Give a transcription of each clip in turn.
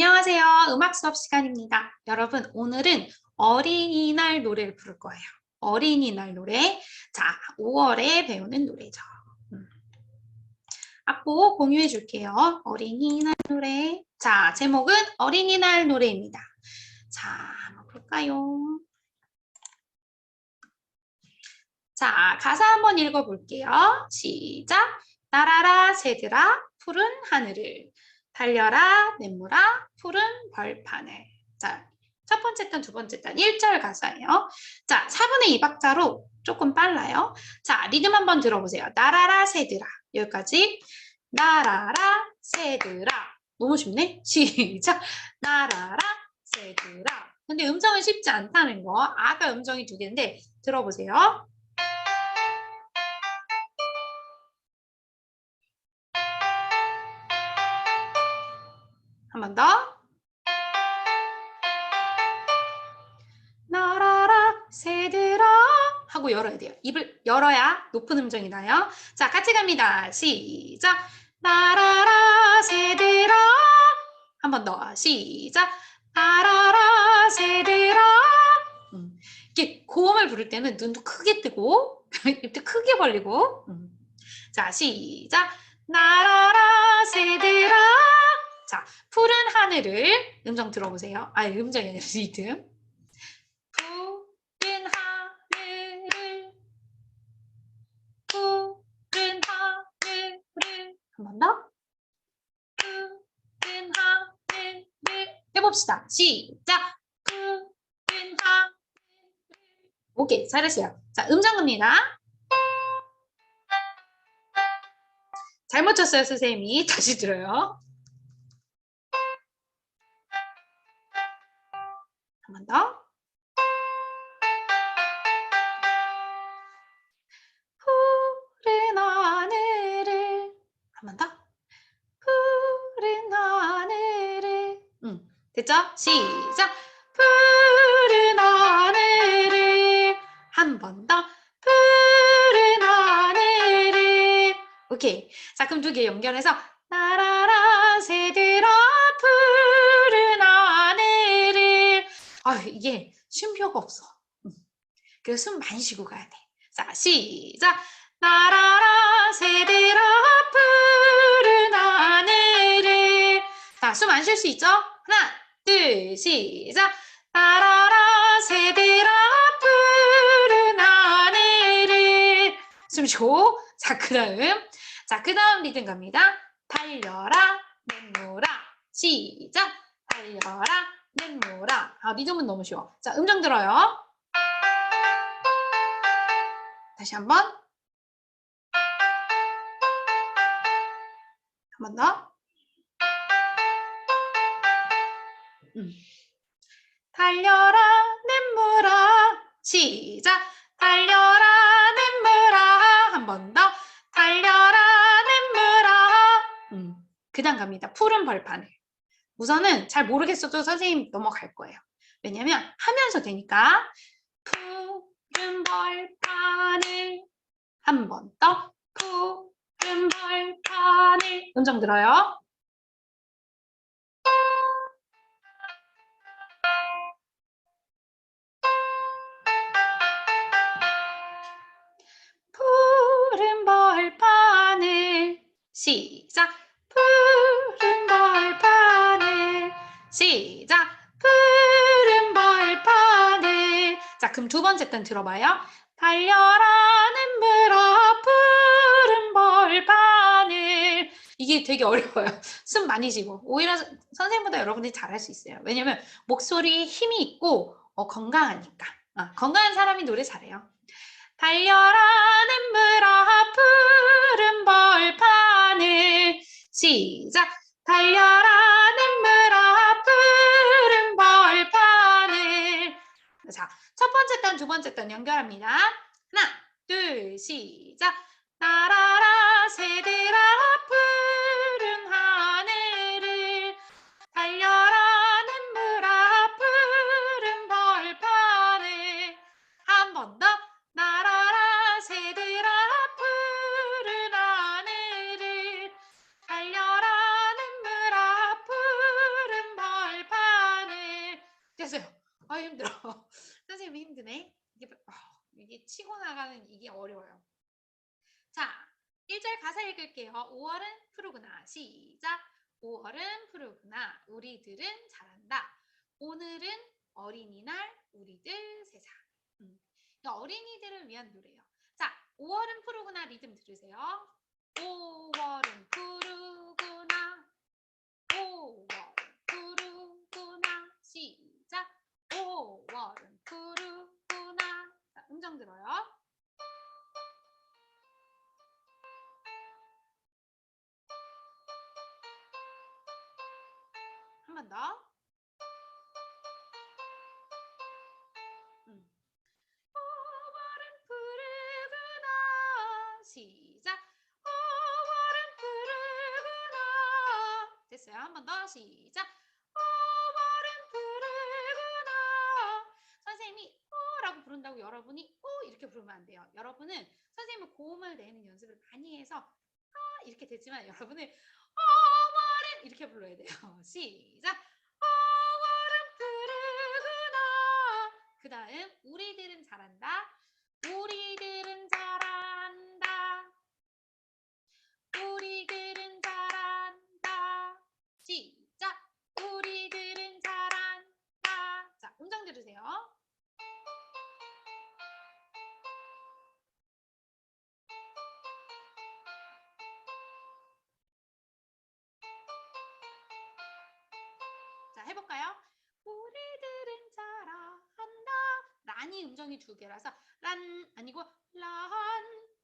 안녕하세요. 음악 수업 시간입니다. 여러분, 오늘은 어린이날 노래를 부를 거예요. 어린이날 노래. 자, 5월에 배우는 노래죠. 음. 악보 공유해 줄게요. 어린이날 노래. 자, 제목은 어린이날 노래입니다. 자, 한번 볼까요? 자, 가사 한번 읽어 볼게요. 시작. 따라라 새들아 푸른 하늘을 달려라 냇물아 푸른 벌판을 자, 첫 번째 단, 두 번째 단 1절 가사예요. 자, 4분의 2박자로 조금 빨라요. 자, 리듬 한번 들어보세요. 나라라 새들아 여기까지 나라라 새들아 너무 쉽네? 시작 나라라 새들아 근데 음정은 쉽지 않다는 거 아까 음정이 두 개인데 들어보세요. 한 번 더. 나라라 새들아 하고 열어야 돼요. 입을 열어야 높은 음정이 나요. 자, 같이 갑니다. 시작. 나라라 새들아 한 번 더. 시작. 나라라 새들아 음. 이렇게 고음을 부를 때는 눈도 크게 뜨고 입도 크게 벌리고 음. 자, 시작. 나라라 새들아 자, 푸른 하늘을 음정 들어보세요. 아, 음정이 아니라 리듬. 푸른 하늘을 푸른 하늘을 한 번 더. 푸른 하늘을 해봅시다. 시작. 푸른 하늘을 오케이, 잘했어요. 자, 음정 갑니다. 잘못 쳤어요, 선생님이. 다시 들어요. 음, 됐죠? 시작. 푸른 하늘을 한 번 더. 푸른 하늘을 오케이. 자, 그럼 두 개 연결해서 나라라 새들아 푸른 하늘을 아 이게 쉼표가 없어. 음. 그래서 숨 많이 쉬고 가야 돼. 자, 시작. 나라라 새들아 푸른 하늘을 자, 숨 안 쉴 수 있죠? 하나, 둘, 시작. 나라라 새들아 푸른 하늘을. 숨 쉬고. 자, 그 다음. 자, 그 다음 리듬 갑니다. 달려라 냇물아 시작. 달려라 냇물아 아 리듬은 너무 쉬워. 자 음정 들어요. 다시 한 번. 한 번 더. 달려라 냇물아. 시작. 달려라 냇물아. 한 번 더. 달려라 냇물아. 음. 그다음 갑니다. 푸른 벌판을 우선은 잘 모르겠어도 선생님 넘어갈 거예요. 왜냐면 하면서 되니까. 푸른 벌판을 한 번 더. 푸른 벌판을 음정 들어요 시작. 푸른 벌판을 시작. 푸른 벌판을 자 그럼 두 번째 단 들어봐요. 달려라 냇물아 푸른 벌판을 이게 되게 어려워요. 숨 많이 쉬고. 오히려 선- 선생님보다 여러분들이 잘할 수 있어요. 왜냐면 목소리에 힘이 있고 어, 건강하니까. 아, 건강한 사람이 노래 잘해요 달려라 냇물아 푸른 벌판을 시작 달려라 냇물아 푸른 벌판을 자, 첫 번째 단, 두 번째 단 연결합니다. 하나, 둘, 시작. 아 힘들어. 선생님이 힘드네. 이게 어, 이게 치고 나가는 이게 어려워요. 자, 1절 가사 읽을게요. 5월은 푸르구나. 시작. 5월은 푸르구나. 우리들은 잘한다. 오늘은 어린이날 우리들 세상. 음, 이거 어린이들을 위한 노래예요. 자, 5월은 푸르구나 리듬 들으세요. 5월은 푸르 됐어요. 한번 더. 시작. 5월은 푸르구나. 선생님이 어라고 부른다고 여러분이 오 이렇게 부르면 안 돼요. 여러분은 선생님은 고음을 내는 연습을 많이 해서 아 이렇게 되지만 여러분은 5월은 이렇게 불러야 돼요. 시작. 해볼까요? 우리들은 잘한다. 란이 음정이 두 개라서 란 아니고 란,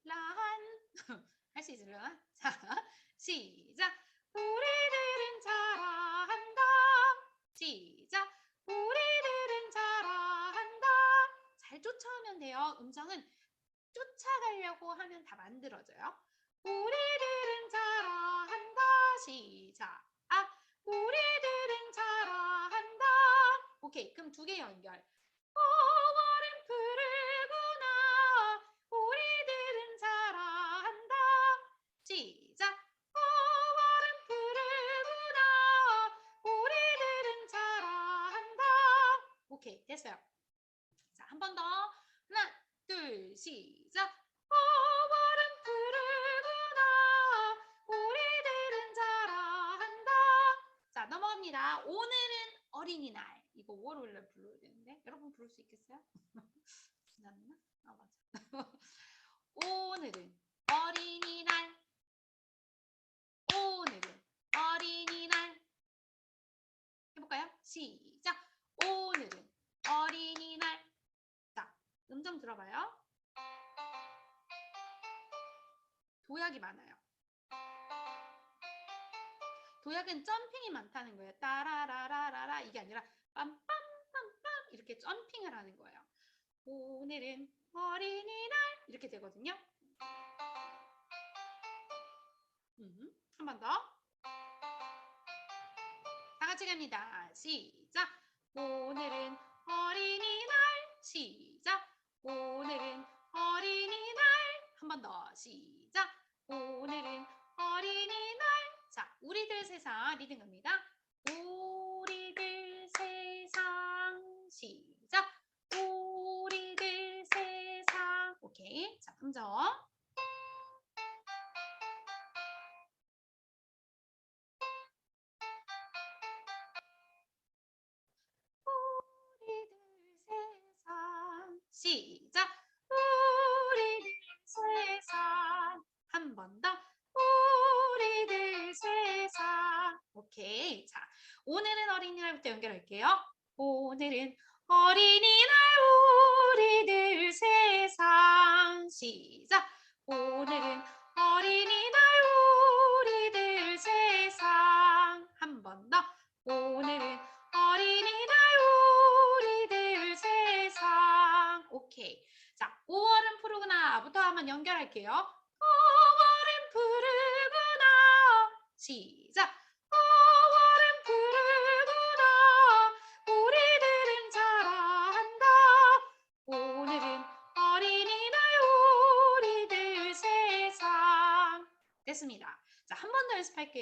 란. 할 수 있으려나? 자, 시작. 우리들은 잘한다. 시작. 우리들은 잘한다. 잘 쫓아오면 돼요. 음정은 쫓아가려고 하면 다 만들어져요. 우리들은 잘한다. 시작. 오케이. 그럼 두 개 연결. 5월은 푸르구나. 우리들은 잘한다. 시작. 5월은 푸르구나. 우리들은 잘한다. 오케이. 됐어요. 자, 한 번 더. 하나, 둘, 시작. 5월은 푸르구나. 우리들은 잘한다. 자, 넘어갑니다. 오늘은 어린이날. 이거 월요일날 불러야 되는데. 여러분 부를 수 있겠어요? 지났나? 아, 맞아. 오늘은 어린이날. 오늘은 어린이날. 해볼까요? 시작. 오늘은 어린이날. 자, 음정 들어봐요. 도약이 많아요. 도약은 점핑이 많다는 거예요. 따라라라라라 이게 아니라 빰빰빰빰 이렇게 점핑을 하는 거예요. 오늘은 어린이날 이렇게 되거든요. 음, 한 번 더. 다 같이 갑니다. 시작. 오늘은 어린이날. 시작. 오늘은 어린이날. 한 번 더. 시작. 오늘은 어린이날. 자, 우리들 세상 리듬 갑니다. 우리들 세상. 시작. 우리들 세상. 오케이. 자, 음정. 시작. 우리들 세상. 한 번 더. 우리들 세상. 오케이. 자 오늘은 어린이날부터 연결할게요. 오늘은 어린이날 우리들 세상 시작. 오늘은 어린이날 우리들 세상. 한 번 더. 오늘은 어린이날 우리들 세상. 오케이. 자 5월은 푸르구나부터 한번 연결할게요. 5월은 푸르구나. 시작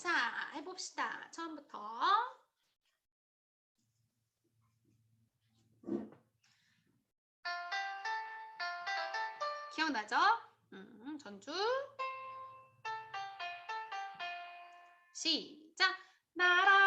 자, 해봅시다. 처음부터. 기억나죠? 음, 전주. 시작. 날아라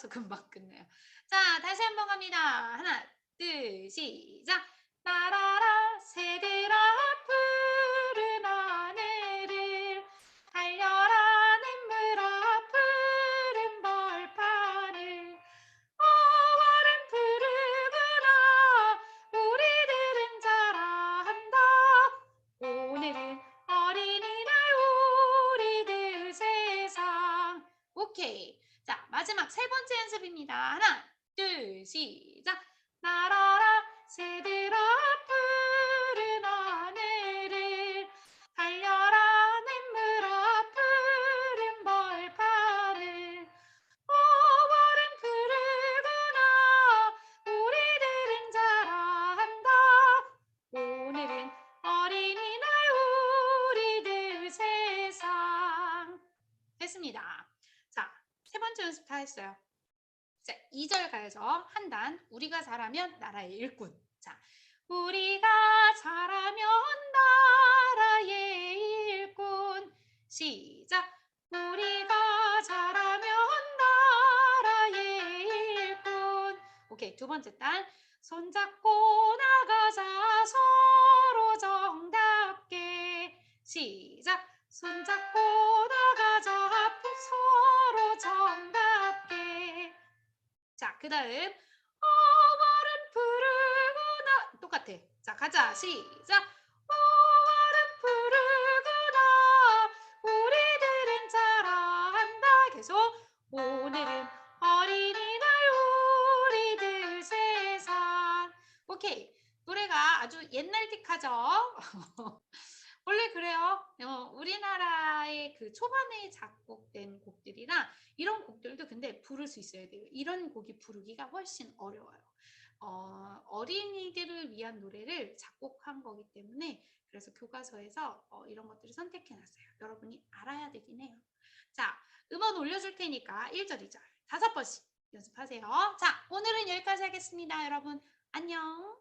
빨라서 금방 끝내요. 자 다시 한번 갑니다. 하나 둘 시작 2절 가야죠. 한 단. 우리가 잘하면 나라의 일꾼. 자, 우리가 잘하면 나라의 일꾼. 시작. 우리가 잘하면 나라의 일꾼. 오케이, 두 번째 단. 손잡고 나가자 서로 정답게. 시작. 손잡고 나가자 서로 정답게. 자, 그 다음 어월은 푸르구나 똑같아. 자, 가자. 시작. 어월은 푸르구나 우리들은 자라한다. 계속 오늘은 어린이날 우리들 세상. 오케이. 노래가 아주 옛날틱하죠? 원래 그래요. 그 초반에 작곡된 곡들이랑 이런 곡들도 근데 부를 수 있어야 돼요. 이런 곡이 부르기가 훨씬 어려워요. 어, 어린이들을 위한 노래를 작곡한 거기 때문에 그래서 교과서에서 어, 이런 것들을 선택해 놨어요. 여러분이 알아야 되긴 해요. 자, 음원 올려줄 테니까 1절, 2절 다섯 번씩 연습하세요. 자, 오늘은 여기까지 하겠습니다. 여러분, 안녕.